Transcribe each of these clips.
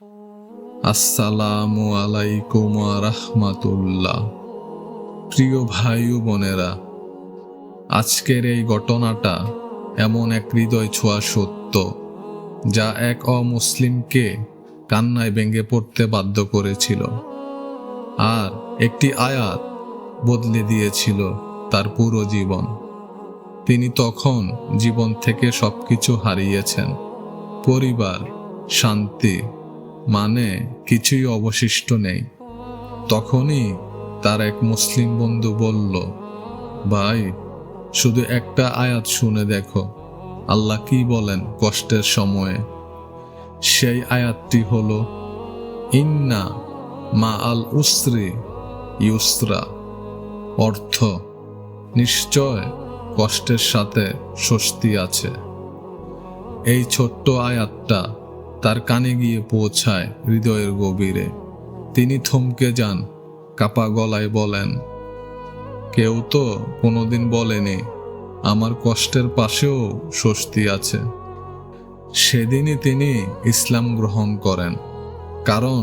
আসসালামু আলাইকুম রাহমাতুল্লাহ। প্রিয় ভাই ও বোনেরা, আজকের এই ঘটনাটা এমন এক হৃদয় ছোঁয়া সত্য, যা এক অমুসলিমকে কান্নায় ভেঙে পড়তে বাধ্য করেছিল আর একটি আয়াত বদলে দিয়েছিল তার পুরো জীবন। তিনি তখন জীবন থেকে সবকিছু হারিয়েছেন, পরিবার, শান্তি মানে কিছুই অবশিষ্ট নেই। তখনই তার এক মুসলিম বন্ধু বলল, ভাই, শুধু একটা আয়াত শুনে দেখো। আল্লাহ কি বলেন কষ্টের সময়ে? সেই আয়াতটি হলো, ইন্না মা আল উসরি ইউসরা। অর্থ, নিশ্চয় কষ্টের সাথে স্বস্তি আছে। এই ছোট্ট আয়াতটা তার কানে গিয়ে পৌঁছায় হৃদয়ের গভীরে। তিনি থমকে যান, কাপা গলায় বলেন, কেউ তো কোনোদিন বলেনি, আমার কষ্টের পাশেও স্বস্তি আছে। সেদিনই তিনি ইসলাম গ্রহণ করেন, কারণ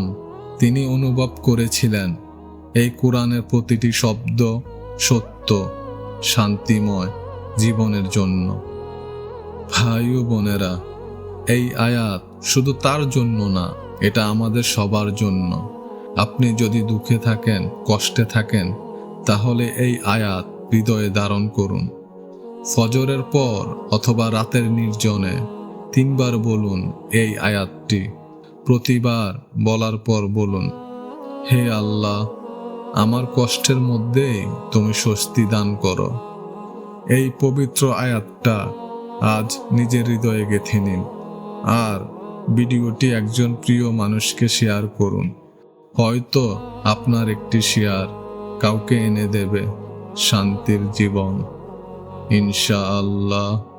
তিনি অনুভব করেছিলেন, এই কোরআনের প্রতিটি শব্দ সত্য, শান্তিময় জীবনের জন্য। ভাই ও বোনেরা এই আয়াত শুধু তার জন্য না, এটা আমাদের সবার জন্য। আপনি যদি দুঃখে থাকেন, কষ্টে থাকেন, তাহলে এই আয়াত হৃদয়ে ধারণ করুন। ফজরের পর অথবা রাতের নির্জনে তিনবার বলুন এই আয়াতটি। প্রতিবার বলার পর বলুন, হে আল্লাহ, আমার কষ্টের মধ্যেই তুমি স্বস্তি দান করো। এই পবিত্র আয়াতটা আজ নিজের হৃদয়ে গেঁথে নিন। আর ভিডিওটি একজন প্রিয় মানুষকে শেয়ার করুন। হয়তো আপনার একটি শেয়ার কাউকে এনে দেবে শান্তির জীবন। ইনশাআল্লাহ।